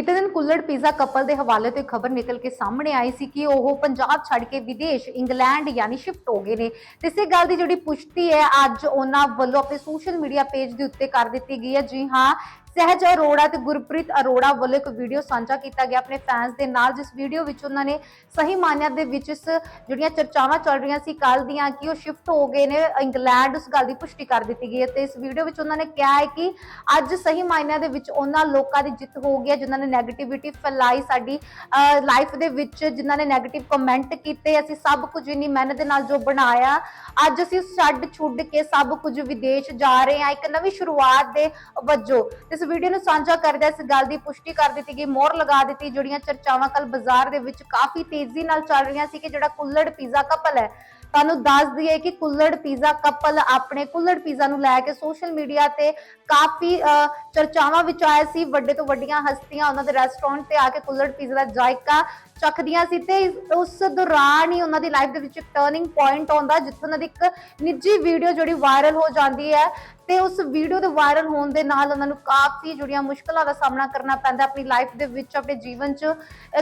ਬੀਤੇ ਦਿਨ ਕੁੱਲੜ pizza couple ਦੇ ਹਵਾਲੇ ਤੋਂ ਖਬਰ ਨਿਕਲ ਕੇ ਸਾਹਮਣੇ ਆਈ ਸੀ ਕਿ ਉਹ ਪੰਜਾਬ ਛੱਡ ਕੇ ਵਿਦੇਸ਼, ਇੰਗਲੈਂਡ ਯਾਨੀ ਸ਼ਿਫਟ ਹੋ ਗਏ ਨੇ। ਤੇ ਇਸੇ ਗੱਲ ਦੀ ਜਿਹੜੀ ਪੁਸ਼ਟੀ ਹੈ, ਅੱਜ ਉਹਨਾਂ ਵੱਲੋਂ ਆਪਣੇ ਸੋਸ਼ਲ ਮੀਡੀਆ ਪੇਜ ਦੇ ਉੱਤੇ ਕਰ ਦਿੱਤੀ ਗਈ ਹੈ। ਜੀ ਹਾਂ ਸਹਿਜ ਅਰੋੜਾ ਤੇ ਗੁਰਪ੍ਰੀਤ ਅਰੋੜਾ ਵੱਲੋਂ ਇੱਕ ਵੀਡੀਓ ਸਾਂਝਾ ਕੀਤਾ ਗਿਆ ਆਪਣੇ ਫੈਨਸ ਦੇ ਨਾਲ, ਜਿਸ ਵੀਡੀਓ ਵਿੱਚ ਉਹਨਾਂ ਨੇ ਸਹੀ ਮਾਨਿਆਂ ਦੇ ਵਿੱਚ ਇਸ ਜਿਹੜੀਆਂ ਚਰਚਾਵਾਂ ਚੱਲ ਰਹੀਆਂ ਸੀ ਕੱਲ ਦੀਆਂ ਕਿ ਉਹ ਸ਼ਿਫਟ ਹੋ ਗਏ ਨੇ, ਇੰਗਲੈਂਡ ਉਸ ਗੱਲ ਦੀ ਪੁਸ਼ਟੀ ਕਰ ਦਿੱਤੀ ਗਈ ਹੈ ਤੇ ਇਸ ਵੀਡੀਓ ਵਿੱਚ ਉਹਨਾਂ ਨੇ ਕਿਹਾ ਹੈ ਕਿ ਅੱਜ ਸਹੀ ਮਾਇਨਿਆਂ ਦੇ ਵਿੱਚ ਉਹਨਾਂ ਲੋਕਾਂ ਦੀ ਜਿੱਤ ਹੋ ਗਈ ਹੈ, ਜਿਨ੍ਹਾਂ ਨੇ 네ਗੇਟਿਵਿਟੀ ਫੈਲਾਈ ਸਾਡੀ ਲਾਈਫ ਦੇ ਵਿੱਚ, ਜਿਨ੍ਹਾਂ ਨੇ 네ਗੇਟਿਵ ਕਮੈਂਟ ਕੀਤੇ। ਅਸੀਂ ਸਭ ਕੁਝ ਇੰਨੀ ਮਿਹਨਤ ਦੇ ਨਾਲ ਜੋ ਬਣਾਇਆ, ਅੱਜ ਅਸੀਂ ਛੱਡ ਛੁੱਡ ਕੇ ਸਭ ਕੁਝ ਵਿਦੇਸ਼ ਜਾ ਰਹੇ ਹਾਂ, ਇੱਕ ਨਵੀਂ ਸ਼ੁਰੂਆਤ ਦੇ ਵਜੋਂ। ਤੇ ਇਸ ਵੀਡੀਓ ਨੂੰ ਸਾਂਝਾ ਕਰਦਿਆਂ ਇਸ ਗੱਲ ਦੀ ਪੁਸ਼ਟੀ ਕਰ ਦਿੱਤੀ ਗਈ ਮੋਹਰ ਲਗਾ ਦਿੱਤੀ, ਜਿਹੜੀਆਂ ਚਰਚਾਵਾਂ ਕੱਲ ਬਾਜ਼ਾਰ ਦੇ ਵਿੱਚ ਕਾਫੀ ਤੇਜ਼ੀ ਨਾਲ ਚੱਲ ਰਹੀਆਂ ਸੀ ਕਿ ਜਿਹੜਾ ਕੁੱਲੜ ਪੀਜ਼ਾ ਕਪਲ ਹੈ, ਤੁਹਾਨੂੰ ਦੱਸ ਦਈਏ ਕਿ ਕੁੱਲੜ ਪੀਜ਼ਾ ਕਪਲ ਆਪਣੇ ਕੁੱਲੜ ਪੀਜ਼ਾ ਨੂੰ ਲੈ ਕੇ ਸੋਸ਼ਲ ਮੀਡੀਆ ਤੇ ਕਾਫੀ ਚਰਚਾਵਾਂ ਵਿੱਚ ਆਇਆ ਸੀ। ਵੱਡੇ ਤੋਂ ਵੱਡੀਆਂ ਹਸਤੀਆਂ ਉਹਨਾਂ ਦੇ ਰੈਸਟੋਰੈਂਟ ਤੇ ਆ ਕੇ ਕੁੱਲੜ ਪੀਜ਼ਾ ਦਾ ਜਾਇਕਾ ਚੱਕਦੀਆਂ ਸੀ ਤੇ ਉਸ ਦੌਰਾਨ ਹੀ ਉਹਨਾਂ ਦੀ ਲਾਈਫ ਦੇ ਵਿੱਚ ਇੱਕ ਟਰਨਿੰਗ ਪੁਆਇੰਟ ਆਉਂਦਾ, ਜਿੱਥੋਂ ਉਹਨਾਂ ਦੀ ਇੱਕ ਨਿੱਜੀ ਵੀਡੀਓ ਜਿਹੜੀ ਵਾਇਰਲ ਹੋ ਜਾਂਦੀ ਹੈ ਤੇ ਉਸ ਵੀਡੀਓ ਦੇ ਵਾਇਰਲ ਹੋਣ ਦੇ ਨਾਲ ਉਹਨਾਂ ਨੂੰ ਕਾਫੀ ਜੁੜੀਆਂ ਮੁਸ਼ਕਲਾਂ ਦਾ ਸਾਹਮਣਾ ਕਰਨਾ ਪੈਂਦਾ ਆਪਣੀ ਲਾਈਫ ਦੇ ਵਿੱਚ, ਆਪਣੇ ਜੀਵਨ 'ਚ।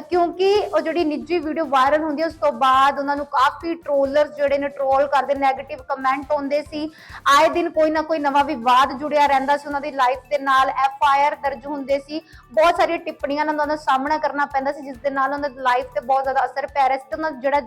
ਕਿਉਂਕਿ ਉਹ ਜਿਹੜੀ ਨਿੱਜੀ ਵੀਡੀਓ ਵਾਇਰਲ ਹੁੰਦੀ ਹੈ ਉਸ ਤੋਂ ਬਾਅਦ ਉਹਨਾਂ ਨੂੰ ਕਾਫੀ ਟ੍ਰੋਲਰਸ ਜਿਹੜੇ ਨੇ ਟ੍ਰੋਲ ਕਰਦੇ 네ਗੇਟਿਵ ਕਮੈਂਟ ਆਉਂਦੇ ਸੀ। ਆਏ ਦਿਨ ਕੋਈ ਨਾ ਕੋਈ ਨਵਾਂ ਵਿਵਾਦ ਜੁੜਿਆ ਰਹਿੰਦਾ ਸੀ, ਉਹਨਾਂ ਦੀ ਲਾਈਫ ਦੇ ਨਾਲ ਐਫ ਆਈ ਆਰ ਦਰਜ ਹੁੰਦੇ ਸੀ। ਬਹੁਤ ਸਾਰੀਆਂ ਟਿੱਪਣੀਆਂ ਨਾਲ ਉਹਨਾਂ ਦਾ ਸਾਹਮਣਾ ਕਰਨਾ ਪੈਂਦਾ ਸੀ, ਜਿਸ ਦੇ ਨਾਲ ਉਹਨਾਂ ਦੀ ਲਾਈਫ ਤੇ ਬਹੁਤ ਜ਼ਿਆਦਾ ਅਸਰ ਪੈ ਰਿਹਾ ਸੀ ਤੇ ਉਹਨਾਂ ਦਾ ਜਿਹੜਾ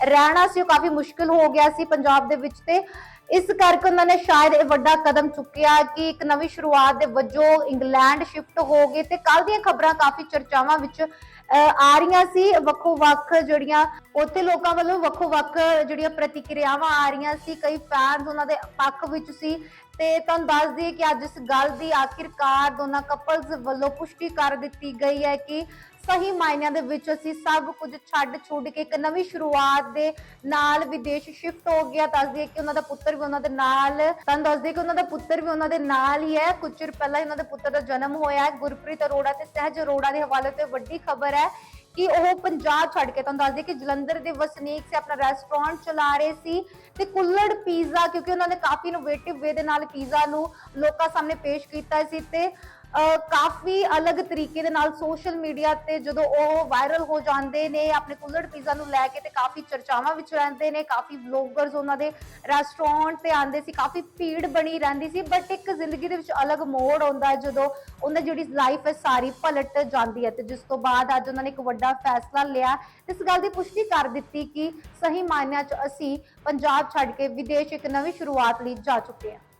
ਰਹਿਣਾ ਸੀ, ਉਹ ਕਾਫੀ ਮੁਸ਼ਕਲ ਹੋ ਗਿਆ ਸੀ ਪੰਜਾਬ ਦੇ ਵਿੱਚ ਤੇ ਇਸ ਕਰਕੇ ਉਹਨਾਂ ਨੇ ਸ਼ਾਇਦ ਇਹ ਵੱਡਾ ਕਦਮ ਚੁੱਕਿਆ ਕਿ ਇੱਕ ਨਵੀਂ ਸ਼ੁਰੂਆਤ ਦੇ ਵਜੋਂ ਇੰਗਲੈਂਡ ਸ਼ਿਫਟ ਹੋ ਗਏ ਤੇ ਕੱਲ ਦੀਆਂ ਖਬਰਾਂ ਕਾਫੀ ਚਰਚਾਵਾਂ ਵਿੱਚ ਅਹ, ਆ ਰਹੀਆਂ ਸੀ। ਵੱਖੋ ਵੱਖ ਜਿਹੜੀਆਂ ਉੱਥੇ ਲੋਕਾਂ ਵੱਲੋਂ ਵੱਖੋ ਵੱਖ ਜਿਹੜੀਆਂ ਪ੍ਰਤੀਕਿਰਿਆਵਾਂ ਆ ਰਹੀਆਂ ਸੀ। ਕਈ ਫੈਨਸ ਉਹਨਾਂ ਦੇ ਪੱਖ ਵਿੱਚ ਸੀ ਤੇ ਤੁਹਾਨੂੰ ਦੱਸ ਦਈਏ ਕਿ ਅੱਜ ਇਸ ਗੱਲ ਦੀ ਆਖਿਰਕਾਰ ਦੋਨਾਂ ਕਪਲਸ ਵੱਲੋਂ ਪੁਸ਼ਟੀ ਕਰ ਦਿੱਤੀ ਗਈ ਹੈ ਕਿ ਸਹੀ ਮਾਇਨਿਆਂ ਦੇ ਵਿੱਚ ਅਸੀਂ ਸਭ ਕੁਝ ਛੱਡ ਛੁੱਡ ਕੇ ਇੱਕ ਨਵੀਂ ਸ਼ੁਰੂਆਤ ਦੇ ਨਾਲ ਵਿਦੇਸ਼ ਸ਼ਿਫਟ ਹੋ ਗਿਆ। ਦੱਸ ਦਈਏ ਕਿ ਉਹਨਾਂ ਦਾ ਪੁੱਤਰ ਵੀ ਉਹਨਾਂ ਦੇ ਨਾਲ, ਤੁਹਾਨੂੰ ਦੱਸ ਕਿ ਉਹਨਾਂ ਦਾ ਪੁੱਤਰ ਵੀ ਉਹਨਾਂ ਦੇ ਨਾਲ ਹੀ ਹੈ। ਕੁਝ ਚਿਰ ਪਹਿਲਾਂ ਇਹਨਾਂ ਦੇ ਪੁੱਤਰ ਦਾ ਜਨਮ ਹੋਇਆ ਹੈ। ਗੁਰਪ੍ਰੀਤ ਅਰੋੜਾ ਤੇ ਸਹਿਜ ਅਰੋੜਾ ਦੇ ਹਵਾਲੇ ਤੇ ਵੱਡੀ ਖਬਰ ਹੈ ਕਿ ਉਹ ਪੰਜਾਬ ਛੱਡ ਕੇ ਤੁਹਾਨੂੰ ਦੱਸ ਦਈਏ ਕਿ ਜਲੰਧਰ ਦੇ ਵਸਨੀਕ ਸੇ, ਆਪਣਾ ਰੈਸਟੋਰੈਂਟ ਚਲਾ ਰਹੇ ਸੀ ਤੇ ਕੁੱਲੜ ਪੀਜ਼ਾ ਕਿਉਂਕਿ ਉਹਨਾਂ ਨੇ ਕਾਫੀ ਇਨੋਵੇਟਿਵ ਵੇ ਦੇ ਨਾਲ ਪੀਜ਼ਾ ਨੂੰ ਲੋਕਾਂ ਸਾਹਮਣੇ ਪੇਸ਼ ਕੀਤਾ ਸੀ ਤੇ ਕਾਫੀ ਅਲੱਗ ਤਰੀਕੇ ਦੇ ਨਾਲ ਸੋਸ਼ਲ ਮੀਡੀਆ ਤੇ ਜਦੋਂ ਉਹ ਵਾਇਰਲ ਹੋ ਜਾਂਦੇ ਨੇ, ਆਪਣੇ ਕੁੱਲੜ ਪੀਜ਼ਾ ਨੂੰ ਲੈ ਕੇ ਤੇ ਕਾਫੀ ਚਰਚਾਵਾਂ ਵਿੱਚ ਰਹਿੰਦੇ ਨੇ, ਕਾਫੀ ਵਲੌਗਰਸ ਉਹਨਾਂ ਦੇ ਰੈਸਟੋਰੈਂਟ ਤੇ ਆਉਂਦੇ ਸੀ, ਕਾਫੀ ਭੀੜ ਬਣੀ ਰਹਿੰਦੀ ਸੀ ਬਟ ਇੱਕ ਜ਼ਿੰਦਗੀ ਦੇ ਵਿੱਚ ਅਲੱਗ ਮੋੜ ਆਉਂਦਾ ਜਦੋਂ ਉਹਨਾਂ ਦੀ ਜਿਹੜੀ ਲਾਈਫ ਹੈ ਸਾਰੀ ਪਲਟ ਜਾਂਦੀ ਹੈ ਤੇ ਜਿਸ ਤੋਂ ਬਾਅਦ ਅੱਜ ਉਹਨਾਂ ਨੇ ਇੱਕ ਵੱਡਾ ਫੈਸਲਾ ਲਿਆ। ਇਸ ਗੱਲ ਦੀ ਪੁਸ਼ਟੀ ਕਰ ਦਿੱਤੀ ਕਿ ਸਹੀ ਮਾਇਨਿਆਂ 'ਚ ਅਸੀਂ ਪੰਜਾਬ ਛੱਡ ਕੇ ਵਿਦੇਸ਼ ਇੱਕ ਨਵੀਂ ਸ਼ੁਰੂਆਤ ਲਈ ਜਾ ਚੁੱਕੇ ਹਾਂ।